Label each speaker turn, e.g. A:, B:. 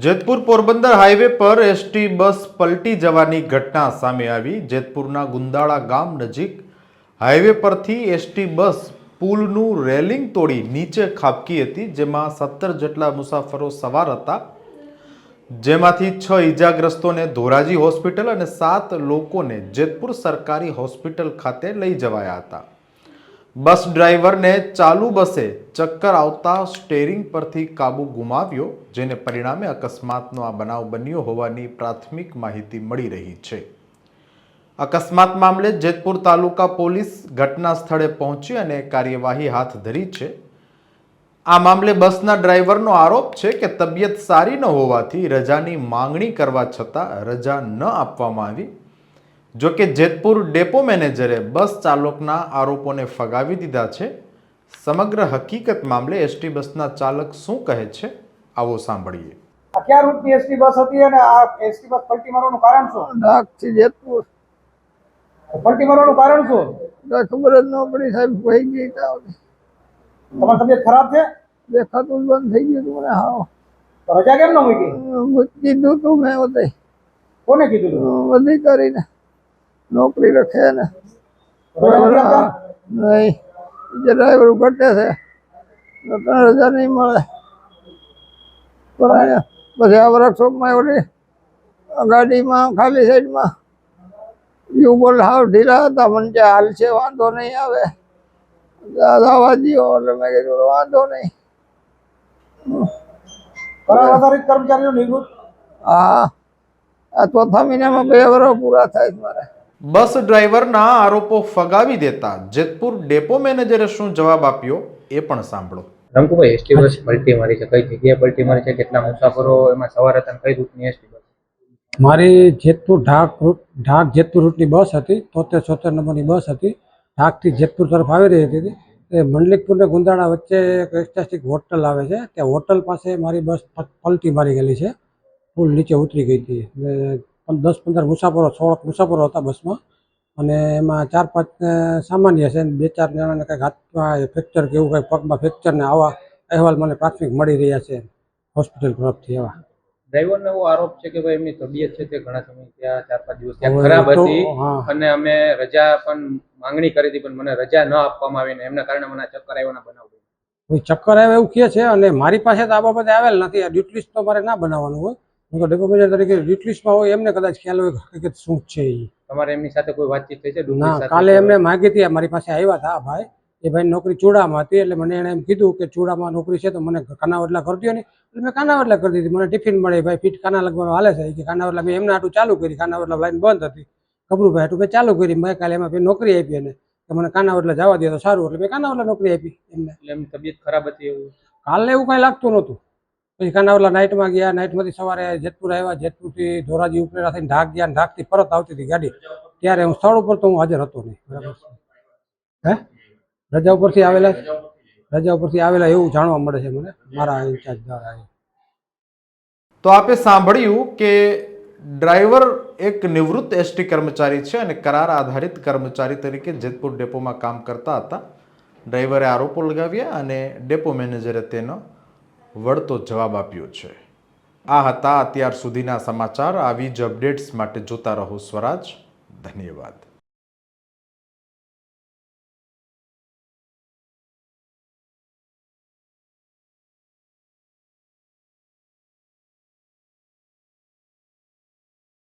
A: Jetpur Porbandar highway પર ST bus પલટી જવાની ઘટના સામે આવી. જેતપુરના ગુંદાળા ગામ નજીક હાઈવે પરથી એસટી બસ પુલનું રેલિંગ તોડી નીચે ખાબકી હતી, જેમાં સત્તર જેટલા મુસાફરો સવાર હતા. જેમાંથી છ ઈજાગ્રસ્તોને ધોરાજી હોસ્પિટલ અને સાત લોકોને જેતપુર સરકારી હોસ્પિટલ ખાતે લઈ જવાયા હતા. બસ ડ્રાઈવરને ચાલુ બસે ચક્કર આવતા સ્ટેરિંગ પરથી કાબુ ગુમાવ્યો, જેને પરિણામે અકસ્માતનો આ બનાવ બન્યો હોવાની પ્રાથમિક માહિતી મળી રહી છે. અકસ્માત મામલે જેતપુર તાલુકા પોલીસ ઘટના સ્થળે પહોંચી અને કાર્યવાહી હાથ ધરી છે. આ મામલે બસના ડ્રાઈવરનો આરોપ છે કે તબિયત સારી ન હોવાથી રજાની માંગણી કરવા છતાં રજા ન આપવામાં આવી. જો કે જેતપુર ડેપો મેનેજરે બસ ચાલકના આરોપોને ફગાવી દીધા છે સમગ્ર હકીકત મામલે એસટી બસના ચાલક શું કહે છે આવો સાંભળીએ.
B: આ ક્યાં રૂટની એસટી બસ હતી અને આ એસટી બસ પલટી મારવાનું કારણ શું?
C: ડાકથી જેતપુર.
B: પલટી મારવાનું કારણ શું?
C: તો ખબર જ ન પડી સાહેબ વહી ગઈ તા
B: તમારી તબિયત ખરાબ છે?
C: દેખાતું બંધ થઈ ગયું હતું મને હા
B: રજા કેમ ન મૂકી?
C: કીધું તું મેં બધે.
B: કોને કીધું
C: અધિકારીને કરીને. નોકરી રખે ને? નહીં. જે ડ્રાઈવર ઘટે છે. તો હજાર નહીં મળે. પણ પછી આ વર્કશોપમાં ઓલી ગાડીમાં ખાલી સાઈડમાં. યુ બોલ હાવ ઢીલા હતા. મને જે હાલ છે વાંધો નહીં આવે. દાદા દીઓ એટલે મેં કીધું વાંધો નહીં.
B: કર્મચારીઓ નિવૃત્ત
C: હા. આ ચોથા મહિનામાં બે વર્ષ પૂરા થાય છે મારે.
A: બસ ડ્રાઈવરના આરોપો ફગાવી દેતા જેતપુર ડેપો મેનેજરે શું જવાબ આપ્યો એ પણ સાંભળો.
D: રંકુભાઈ એસટી બસ પલટી મારી છે. કઈ જગ્યાએ પલટી મારી છે? કેટલા મુસાફરો એમાં સવાર હતા કઈ રૂટની એસટી બસ?
E: મારી જેતપુર ઢાક રૂટ ઢાક જેતપુર રૂટની બસ હતી તોતેર છોતેર નંબરની બસ હતી. ઢાકથી જેતપુર તરફ આવી રહી હતી એ મંડલિકપુર ને ગુંદાણા વચ્ચે એક એસ્ટાસ્ટિક હોટલ આવે છે. ત્યાં હોટલ પાસે મારી બસ પલટી મારી ગયેલી છે. પુલ નીચે ઉતરી ગઈ હતી. દસ પંદર મુસાફરો સોળ મુસાફરો હતા બસમાં. અને એમાં ચાર પાંચ સામાન્ય છે. બે ચાર જણાને કંઈક હાથમાં ફ્રેક્ચર કે એવું કંઈક પગમાં ફ્રેક્ચર ને આવા અહેવાલ મને પ્રાથમિક મળી રહ્યા છે હોસ્પિટલ તરફથી એવા.
D: ડ્રાઈવરનો એવો આરોપ છે કે ભાઈ એમની તબિયત છે તે ઘણા સમય ત્યાં ચાર પાંચ દિવસ ત્યાં ખરાબ હતી અને અમે રજા પણ માંગણી કરી હતી પણ મને રજા ન આપવામાં આવી ને એમના કારણે મને ચક્કર આવ્યાના બનાવ
E: ચક્કર આવે એવું કહે છે અને મારી પાસે તો આ બાબતે આવેલ નથી. આ ડ્યુટલિસ્ટ તો મારે ના બનાવવાનું હોય. હું તો ડેપો મેનેજર તરીકે રિટલિસ્ટમાં હોય એમને કદાચ ખ્યાલ હોય કે હકીકત શું છે એ
D: તમારે એમની સાથે કોઈ વાતચીત થઈ છે?
E: ના કાલે એમને માગી હતી મારી પાસે આવ્યા હતા ભાઈ. એ ભાઈ નોકરી ચૂડામાં હતી એટલે મને એણે એમ કીધું કે ચૂડામાં નોકરી છે તો મને કાનાવડલા કરતી ને. એટલે મેં કાનાવડલા કરી દીધી. મને ટિફિન મળે ભાઈ ફીટ કાના લગવાનું હાલે છે. કે કાનાવડલા મેં એમને આટું ચાલુ કરી. કાનાવડલા લાઈન બંધ હતી. કબરુભાઈ આટું મેં ચાલુ કરી. મેં કાલે એમાં ભાઈ નોકરી આપી એને કે મને કાનાવડલા જવા દે તો સારું. એટલે મેં કાનાવડલા નોકરી આપી એમને.
D: એટલે એમની તબિયત ખરાબ હતી એવું?
E: કાલે એવું કાંઈ લાગતું નહોતું. પછી કાનાવલા નાઇટમાં ગયા નાઇટમાંથી સવારે જેતપુર આવ્યા, જેતપુરથી ધોરાજી ઉપરેરા થઈને ઢાક ગયા ઢાકથી પરત આવતી હતી ગાડી. ત્યારે હું સ્થળ ઉપર તો હું હાજર હતો નહીં. બરાબર હે? રજા ઉપરથી આવેલા? રજા ઉપરથી આવેલા એવું જાણવા મળે છે મને, મારા ઇન્ચાર્જ દ્વારા
A: તો આપે સાંભળ્યું કે ડ્રાઈવર એક નિવૃત્ત એસટી કર્મચારી છે અને કરાર આધારિત કર્મચારી તરીકે જેતપુર ડેપોમાં કામ કરતા હતા. ડ્રાઈવરે આરોપો લગાવ્યા અને ડેપો મેનેજરે તેનો વળતો જવાબ આપ્યો છે. આ હતા અત્યાર સુધીના સમાચાર. આવી જ અપડેટ્સ માટે જોતા રહો સ્વરાજ. ધન્યવાદ.